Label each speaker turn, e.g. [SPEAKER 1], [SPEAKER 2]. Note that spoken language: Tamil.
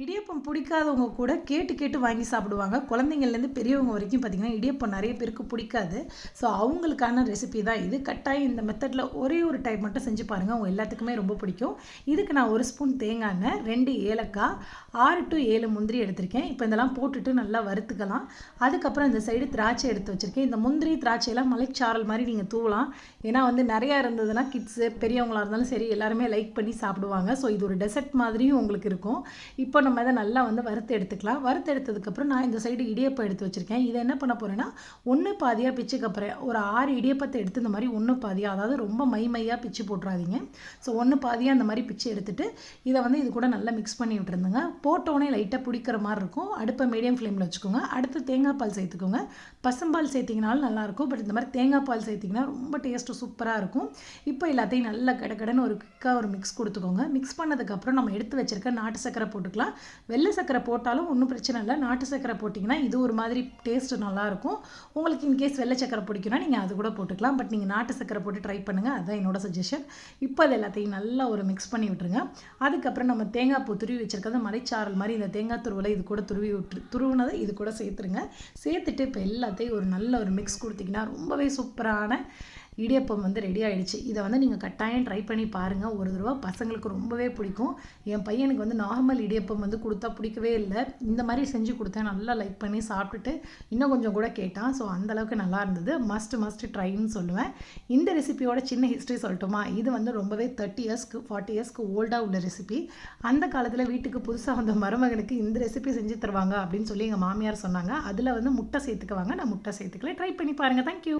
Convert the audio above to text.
[SPEAKER 1] இடியப்பம் பிடிக்காதவங்க கூட கேட்டு கேட்டு வாங்கி சாப்பிடுவாங்க. குழந்தைங்கள்லேருந்து பெரியவங்க வரைக்கும் பார்த்திங்கன்னா இடியப்பம் நிறைய பேருக்கு பிடிக்காது. ஸோ அவங்களுக்கான ரெசிபி தான் இது. கட்டாயம் இந்த மெத்தடில் ஒரே ஒரு டைம் மட்டும் செஞ்சு பாருங்கள் அவங்க எல்லாத்துக்குமே ரொம்ப பிடிக்கும். இதுக்கு நான் ஒரு ஸ்பூன் தேங்காய் எண்ணெய் ரெண்டு ஏலக்காய் ஆறு டு ஏழு முந்திரி எடுத்திருக்கேன். இப்போ இதெல்லாம் போட்டுட்டு நல்லா வறுத்துக்கலாம். அதுக்கப்புறம் இந்த சைடு திராட்சை எடுத்து வச்சுருக்கேன். இந்த முந்திரி திராட்சையெல்லாம் மலைச்சாரல் மாதிரி நீங்கள் தூவலாம். ஏன்னா வந்து நிறையா இருந்ததுன்னா கிட்ஸு பெரியவங்களாக இருந்தாலும் சரி எல்லாருமே லைக் பண்ணி சாப்பிடுவாங்க. ஸோ இது ஒரு டெசர்ட் மாதிரியும் உங்களுக்கு இருக்கும். இப்போ நம்ம இதை நல்லா வந்து வறுத்து எடுத்துக்கலாம். வறுத்து எடுத்ததுக்கப்புறம் நான் இந்த சைடு இடியப்பம் எடுத்து வச்சுருக்கேன். இதை என்ன பண்ண போகிறேன்னா ஒன்று பாதியாக பிச்சுக்கப்புறம் ஒரு ஆறு இடியப்பத்தை எடுத்து இந்த மாதிரி ஒன்று பாதியாக அதாவது ரொம்ப மை மையாக பிச்சு போட்டுறாதீங்க. ஸோ ஒன்று பாதியாக அந்த மாதிரி பிச்சு எடுத்துகிட்டு இதை வந்து இது கூட நல்லா மிக்ஸ் பண்ணி விட்டுருந்துங்க. போட்டோடனே லைட்டாக பிடிக்கிற மாதிரி இருக்கும். அடுப்பை மீடியம் ஃப்ளேமில் வச்சுக்கோங்க. அடுத்து தேங்காய் பால் சேர்த்துக்கோங்க. பசும்பால் சேர்த்திங்கனாலும் நல்லாயிருக்கும் பட் இந்த மாதிரி தேங்காய் பால் சேர்த்திங்கன்னா ரொம்ப டேஸ்ட்டு சூப்பராக இருக்கும். இப்போ எல்லாத்தையும் நல்லா கடகடன்னு ஒரு குயிக்காக ஒரு மிக்ஸ் கொடுத்துக்கோங்க. மிக்ஸ் பண்ணதுக்கப்புறம் நம்ம எடுத்து வச்சுருக்க நாட்டு சக்கரை போட்டுக்கலாம். வெள்ளை சக்கரை போட்டாலும் ஒன்றும் பிரச்சனை இல்லை. நாட்டு சக்கரை போட்டிங்கன்னா இது ஒரு மாதிரி டேஸ்ட்டு நல்லாயிருக்கும். உங்களுக்கு இன்கேஸ் வெள்ளை சக்கரை பிடிக்குன்னா நீங்கள் அது கூட போட்டுக்கலாம். பட் நீங்கள் நாட்டு சக்கரை போட்டு ட்ரை பண்ணுங்கள் அதுதான் என்னோடய சஜஷன் இப்போ அது எல்லாத்தையும் நல்லா ஒரு மிக்ஸ் பண்ணி விட்டுருங்க. அதுக்கப்புறம் நம்ம தேங்காய் பூ துருவி வச்சுருக்கிறது மலைச்சாரல் மாதிரி இந்த தேங்காய் துருவலை இது கூட துருவி விட்டு துருவினதை இது கூட சேர்த்துருங்க. சேர்த்துட்டு இப்போ எல்லாத்தையும் ஒரு நல்ல ஒரு மிக்ஸ் கொடுத்திங்கன்னா ரொம்பவே சூப்பரான இடியப்பம் வந்து ரெடி ஆகிடுச்சு இதை வந்து நீங்கள் கட்டாயம் ட்ரை பண்ணி பாருங்கள் ஒரு தடவை பசங்களுக்கு ரொம்பவே பிடிக்கும். என் பையனுக்கு வந்து நார்மல் இடியப்பம் வந்து கொடுத்தா பிடிக்கவே இல்லை. இந்த மாதிரி செஞ்சு கொடுத்தேன். நல்லா லைக் பண்ணி சாப்பிட்டுட்டு இன்னும் கொஞ்சம் கூட கேட்டான். ஸோ அந்தளவுக்கு நல்லா இருந்தது. மஸ்ட் மஸ்ட் ட்ரைன்னு சொல்லுவேன். இந்த ரெசிபியோட சின்ன ஹிஸ்ட்ரி சொல்லட்டுமா? இது வந்து ரொம்பவே தேர்ட்டி இயர்ஸ்க்கு ஃபார்ட்டி இயர்ஸ்க்கு ஓல்டாக உள்ள ரெசிபி அந்த காலத்தில் வீட்டுக்கு புதுசாக வந்த மருமகனுக்கு இந்த ரெசிபி செஞ்சு தருவாங்க அப்படின்னு சொல்லி எங்கள் மாமியார் சொன்னாங்க. அதில் வந்து முட்டை சேர்த்துக்குவாங்க. நான் முட்டை சேர்த்துக்கல. ட்ரை பண்ணி பாருங்கள் தேங்க்யூ